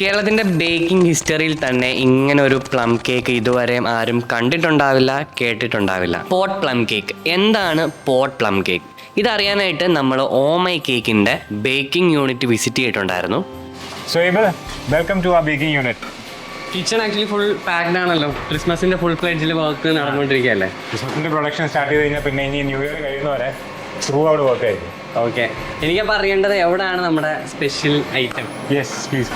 കേരളത്തിന്റെ ബേക്കിംഗ് ഹിസ്റ്ററിയിൽ തന്നെ ഇങ്ങനെ ഒരു പ്ലം കേക്ക് ഇതുവരെയും ആരും കണ്ടിട്ടുണ്ടാവില്ല കേട്ടിട്ടുണ്ടാവില്ല. പോട്ട് പ്ലം കേക്ക് എന്താണ് പോട്ട് പ്ലം കേക്ക് ഇതറിയാനായിട്ട് നമ്മൾ ഓമൈ കേക്കിന്റെ ബേക്കിംഗ് യൂണിറ്റ് വിസിറ്റ് ചെയ്തിട്ടുണ്ടായിരുന്നു. സോയിബ് വെൽക്കം ടു ആ baking unit. Kitchen actually full packed ആണല്ലോ. ക്രിസ്മസിന്റെ ഫുൾ പ്ലേജിൽ വർക്ക് നടന്നുകൊണ്ടിരിക്കുകയല്ലേ? ക്രിസ്മസിന്റെ പ്രൊഡക്ഷൻ സ്റ്റാർട്ട് ചെയ്ത് കഴിഞ്ഞാൽ പിന്നെ ഇനി ന്യൂ ഇയർ കഴിയുന്ന വരെ ത്രൂ ഔട്ട് വർക്ക് ആയിരിക്കും. ഓക്കെ എനിക്ക് അറിയേണ്ടത് എവിടെയാണ് നമ്മുടെ special item yes please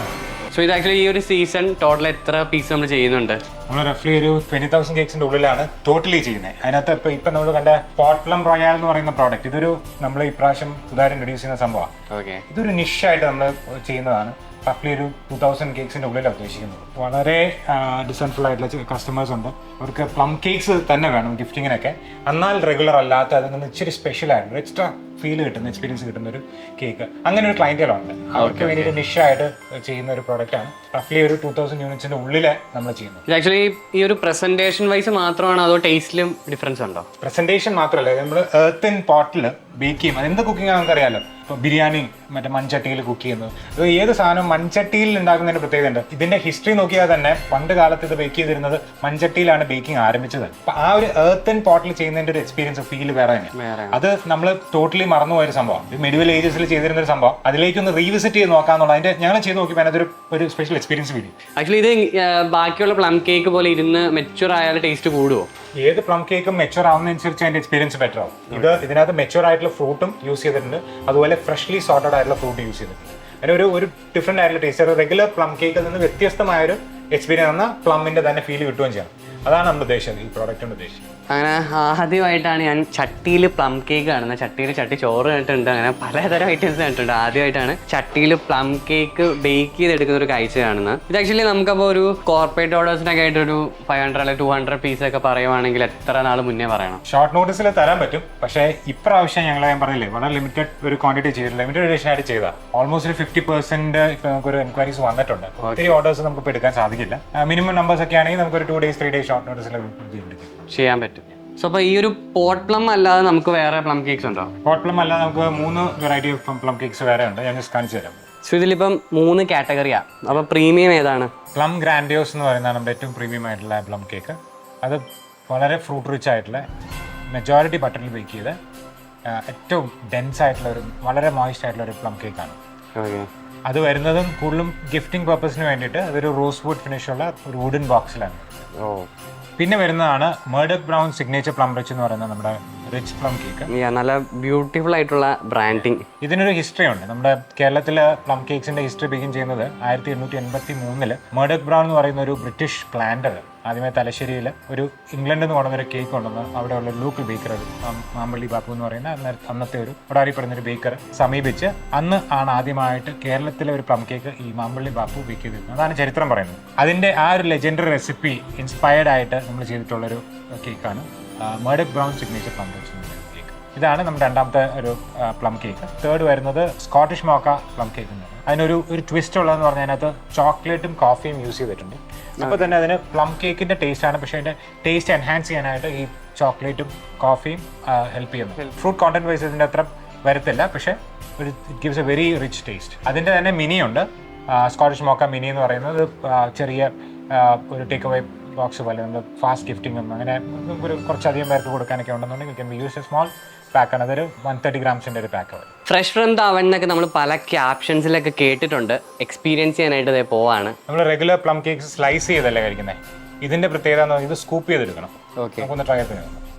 so ഇത് ആക്ച്വലി ഈ ഒരു സീസൺ ടോട്ടൽ എത്ര പീസ് നമ്മൾ ചെയ്യുന്നുണ്ട്? നമ്മൾ റഫ്ലി ഒരു ട്വന്റി തൗസൻഡ് കേക്സിന്റെ ഉള്ളിലാണ് ടോട്ടലി ചെയ്യുന്നത്. അതിനകത്ത് ഇപ്പൊ ഇപ്പൊ നമ്മൾ കണ്ട പോട്ട്ലം റോയാൽ എന്ന് പറയുന്ന പ്രോഡക്റ്റ് ഇതൊരു നമ്മൾ ഇപ്രാവശ്യം പുതുതായിട്ട് ഇൻട്രൊഡ്യൂസ് ചെയ്യുന്ന സംഭവമാണ്. ഇതൊരു നിഷായിട്ട് നമ്മൾ ചെയ്യുന്നതാണ്. റഫ്ലി ഒരു ടു തൗസൻഡ് കേക്സിന്റെ ഉള്ളിലാണ് ഉദ്ദേശിക്കുന്നത്. വളരെ ഡിസൻഫുൾ ആയിട്ടുള്ള കസ്റ്റമേഴ്സ് ഉണ്ട്. അവർക്ക് പ്ലം കേക്ക്സ് തന്നെ വേണം ഗിഫ്റ്റിങ്ങിനൊക്കെ എന്നാൽ റെഗുലർ അല്ലാത്ത അതിൽ നിന്ന് ഇച്ചിരി സ്പെഷ്യൽ ആയിട്ടുള്ള എക്സ്ട്രാ ഫീൽ കിട്ടുന്ന എക്സ്പീരിയൻസ് കിട്ടുന്ന ഒരു കേക്ക് അങ്ങനെ ഒരു ക്ലൈന്റുകളുണ്ട് അവർക്ക് വേണ്ടിയിട്ട് നിഷായിട്ട് ചെയ്യുന്ന ഒരു പ്രോഡക്റ്റ് ആണ്. റഫ്ലി ഒരു ടൂ തൗസൻഡ് യൂണിറ്റ്സിന്റെ ഉള്ളിൽ നമ്മൾ ചെയ്യുന്നത്. ആക്ച്വലി ഈ ഒരു പ്രസന്റേഷൻ വൈസ് മാത്രമാണ് അതോ ടേസ്റ്റിലും ഡിഫറൻസ് ഉണ്ടോ? പ്രസന്റേഷൻ മാത്രമല്ല. നമ്മൾ എർത്ത് ഇൻ പോട്ടിൽ ബേക്ക് ചെയ്യും. അതെന്ത് കുക്കിംഗ് ആണെന്ന് അറിയാലോ ഇപ്പോൾ ബിരിയാണി മറ്റേ മൺചട്ടിയിൽ കുക്ക് ചെയ്യുന്നത്. അത് ഏത് സാധനം മൺചട്ടിയിൽ ഉണ്ടാക്കുന്നതിന് പ്രത്യേകത ഉണ്ട്. ഇതിന്റെ ഹിസ്റ്ററി നോക്കിയാൽ തന്നെ പണ്ട് കാലത്ത് ഇത് ബേക്ക് ചെയ്തിരുന്നത് മൺചട്ടിയിലാണ് ബേക്കിംഗ് ആരംഭിച്ചത്. അപ്പൊ ആ ഒരു ഏർത്തൻ പോട്ടിൽ ചെയ്യുന്നതിന്റെ ഒരു എക്സ്പീരിയൻസ് ഫീൽ വേറെ തന്നെയാണ്. അത് നമ്മൾ ടോട്ടലി മറന്നുപോയ ഒരു സംഭവം മെഡിവൽ ഏജസിൽ ചെയ്തിരുന്ന ഒരു സംഭവം. അതിലേക്കൊന്ന് റീവിസിറ്റ് ചെയ്ത് നോക്കാന്നുള്ള അതിന്റെ ഞങ്ങൾ ചെയ്ത് നോക്കിയപ്പോൾ അതിനൊരു ഒരു സ്പെഷ്യൽ എക്സ്പീരിയൻസ് ഫീൽ ആക്ച്വലി ഇത് ബാക്കിയുള്ള പ്ലം കേക്ക് പോലെ ഇരുന്ന് മെച്ചുവർ ആയാലും ടേസ്റ്റ് കൂടുമോ ഏത് പ്ലം കേക്കും മെച്ചുവർ ആവുന്നതനുസരിച്ച് അതിന്റെ എക്സ്പീരിയൻസ് ബെറ്റർ ആവും. ഇത് ഇതിനകത്ത് മെച്ചുവർ ആയിട്ടുള്ള ഫ്രൂട്ടും യൂസ് ചെയ്തിട്ടുണ്ട്. അതുപോലെ ഫ്രഷ്ലി സോർട്ടഡ് ആയിട്ടുള്ള ഫ്രൂട്ട് യൂസ് ചെയ്തിട്ടുണ്ട്. അതിന് ഒരു ഒരു ഡിഫറെന്റ് ആയിട്ടുള്ള ടേസ്റ്റ് റെഗുലർ പ്ലം കേക്കിൽ നിന്ന് വ്യത്യസ്തമായ ഒരു എക്സ്പീരിയൻസ് എന്ന പ്ലമ്മിന്റെ തന്നെ ഫീൽ കിട്ടുകയും ചെയ്യണം. അതാണ് നമ്മുടെ ഉദ്ദേശിച്ചത് ഈ പ്രോഡക്റ്റിന്റെ ഉദ്ദേശം. അങ്ങനെ ആദ്യമായിട്ടാണ് ഞാൻ ചട്ടിയിൽ പ്ലം കേക്ക് കാണുന്നത്. ചട്ടിയിൽ ചട്ടി ചോറ് കണ്ടിട്ടുണ്ട്. അങ്ങനെ പലതരം ഐറ്റംസ് കണ്ടിട്ടുണ്ട്. ആദ്യമായിട്ടാണ് ചട്ടിയിൽ പ്ലം കേക്ക് ബേക്ക് ചെയ്തെടുക്കുന്ന ഒരു കാഴ്ച കാണുന്നത്. ഇത് ആക്ച്വലി നമുക്കപ്പോൾ ഒരു കോർപ്പറേറ്റ് ഓർഡേഴ്സിനൊക്കെ ആയിട്ട് ഒരു ഫൈവ് ഹൺഡ്രഡ് അല്ലെങ്കിൽ ടു ഹൺഡ്രഡ് പീസ് ഒക്കെ പറയുവാണെങ്കിൽ എത്ര നാൾ മുന്നേ പറയണം? ഷോർട്ട് നോട്ടീസിൽ തരാൻ പറ്റും. പക്ഷേ ഇപ്രാവശ്യം ഞങ്ങൾ ഞാൻ പറഞ്ഞില്ലേ വളരെ ലിമിറ്റഡ് ഒരു ക്വാണ്ടിറ്റി ചെയ്തു ലിമിറ്റഡ് എഡിഷൻ ആയിട്ട് ചെയ്താൽ ഓൾമോസ്റ്റ് ഒരു ഫിഫ്റ്റി പെർസെന്റ് ഇപ്പൊ നമുക്കൊരു എൻക്വയറീസ് വന്നിട്ടുണ്ട്. ഒത്തിരി ഓർഡേഴ്സ് നമുക്ക് എടുക്കാൻ സാധിക്കില്ല. മിനിമം നമ്പേഴ്സ് ഒക്കെ ആണെങ്കിൽ നമുക്ക് ഒരു two days three days short നോട്ടീസിൽ ചെയ്യാൻ പറ്റും. സോ അപ്പോൾ ഈ ഒരു പോട്ട് പ്ലം അല്ലാതെ നമുക്ക് വേറെ പ്ലം കേക്ക്സ് ഉണ്ടോ? പോട്ട് പ്ലം അല്ലാതെ നമുക്ക് മൂന്ന് വെറൈറ്റി ഓഫ് പ്ലം കേക്ക്സ് വേറെ ഉണ്ട്. ഞാൻ ജസ്റ്റ് കാണിച്ചു തരാം. സോ ഇതിലിപ്പം മൂന്ന് കാറ്റഗറിയാണ് അപ്പോൾ പ്രീമിയം ഏതാണ്? പ്ലം ഗ്രാൻഡിയോസ് എന്ന് പറയുന്നതാണ് നമ്മുടെ ഏറ്റവും പ്രീമിയം ആയിട്ടുള്ള പ്ലം കേക്ക് അത് വളരെ ഫ്രൂട്ട് റിച്ച് ആയിട്ടുള്ള മെജോറിറ്റി ബട്ടറിൽ ബേക്ക് ചെയ്ത് ഏറ്റവും ഡെൻസ് ആയിട്ടുള്ള ഒരു വളരെ മോയിസ്റ്റ് ആയിട്ടുള്ള ഒരു പ്ലം കേക്കാണ് ഓക്കെ അത് വരുന്നതും കൂടുതലും ഗിഫ്റ്റിംഗ് പർപ്പസിന് വേണ്ടിയിട്ട് അതൊരു റോസ് വുഡ് ഫിനിഷുള്ള ഒരു വുഡൻ ബോക്സിലാണ് ഓ. പിന്നെ വരുന്നതാണ് മേർഡക് ബ്രൗൺ സിഗ്നേച്ചർ പ്ലം റിച്ച് എന്ന് പറയുന്ന നമ്മുടെ റിച്ച് പ്ലം കേക്ക് നല്ല ബ്യൂട്ടിഫുൾ ആയിട്ടുള്ള ബ്രാൻഡിങ് ഇതിനൊരു ഹിസ്റ്ററി ഉണ്ട്. നമ്മുടെ കേരളത്തിലെ പ്ലം കേക്സിന്റെ ഹിസ്റ്ററി ബിഗിൻ ചെയ്യുന്നത് ആയിരത്തി എണ്ണൂറ്റി എൺപത്തി മൂന്നിൽ മേർഡക് ബ്രൗൺ എന്ന് പറയുന്ന ഒരു ബ്രിട്ടീഷ് പ്ലാന്റർ ആദ്യമേ തലശ്ശേരിയിൽ ഒരു ഇംഗ്ലണ്ടിൽ നിന്ന് കൊണ്ടുവന്ന. ഒരു കേക്ക് കൊണ്ടുവന്ന് അവിടെയുള്ള ലോക്കൽ ബേക്കർ മാമ്പള്ളി ബാപ്പു എന്ന് പറയുന്ന അന്നേ- അന്നത്തെ ഒരു ഒടാരിപ്പെടുന്ന ഒരു ബേക്കർ സമീപിച്ച് അന്ന് ആണ് ആദ്യമായിട്ട് കേരളത്തിലെ ഒരു പ്ലം കേക്ക് ഈ മാമ്പള്ളി ബാപ്പു ബേക്ക് ചെയ്തിരുന്നത്. അതാണ് ചരിത്രം പറയുന്നത്. അതിന്റെ ആ ഒരു ലെജൻഡറി റെസിപ്പി ഇൻസ്പയർഡ് ആയിട്ട് നമ്മൾ ചെയ്തിട്ടുള്ളൊരു കേക്കാണ് made brown signature plum cake ഇതാണ് നമ്മുടെ രണ്ടാമത്തെ ഒരു പ്ലം കേക്ക് തേർഡ് വരുന്നത് സ്കോട്ടിഷ് മോക്ക പ്ലം കേക്ക് എന്ന് അതിനൊരു ഒരു ട്വിസ്റ്റ് ഉള്ളതെന്ന് പറഞ്ഞാൽ അതിനകത്ത് ചോക്ലേറ്റും കോഫിയും യൂസ് ചെയ്തിട്ടുണ്ട്. അപ്പോൾ തന്നെ അതിന് പ്ലം കേക്കിന്റെ ടേസ്റ്റ് ആണ്. പക്ഷേ അതിന്റെ ടേസ്റ്റ് എൻഹാൻസ് ചെയ്യാനായിട്ട് ഈ ചോക്ലേറ്റും കോഫിയും ഹെൽപ്പ് ചെയ്യുന്നു. ഫ്രൂട്ട് കോണ്ടന്റ് വൈസ് ഇതിന്റെ അത്ര വരത്തില്ല. പക്ഷേ ഒരു it gives a very rich taste അതിന്റെ തന്നെ മിനി ഉണ്ട്. സ്കോട്ടിഷ് മോക്ക മിനി എന്ന് പറയുന്നത് ചെറിയ ഒരു ടേക്ക് അവേ ബോക്സ് പോലെ നമ്മൾ ഫാസ്റ്റ് ഗിഫ്റ്റിങ്ങും അങ്ങനെ ഒരു കുറച്ചധികം പേർക്ക് കൊടുക്കാനൊക്കെ ഉണ്ടെന്നുണ്ടെങ്കിൽ ക്യാൻ യൂസ് എ സ്മോൾ ആണ് അതൊരു വൺ തേർട്ടി ഗ്രാംസിന്റെ ഒരു പാക്ക് വരും ഫ്രഷ് ഫ്രം ദ അവൻ എന്നൊക്കെ നമ്മൾ പല ക്യാപ്ഷൻസിലൊക്കെ കേട്ടിട്ടുണ്ട്. എക്സ്പീരിയൻസ് ചെയ്യാനായിട്ട് ഇതേ പോവാണ്. നമ്മൾ റെഗുലർ പ്ലം കേക്ക് സ്ലൈസ് ചെയ്തല്ലേ കഴിക്കുന്നത് ഇതിന്റെ പ്രത്യേകത എന്ന് പറഞ്ഞാൽ ഇത് സ്കൂപ്പ് ചെയ്തെടുക്കണം. ഓക്കെ നമുക്കൊന്ന് ട്രൈ ചെയ്ത്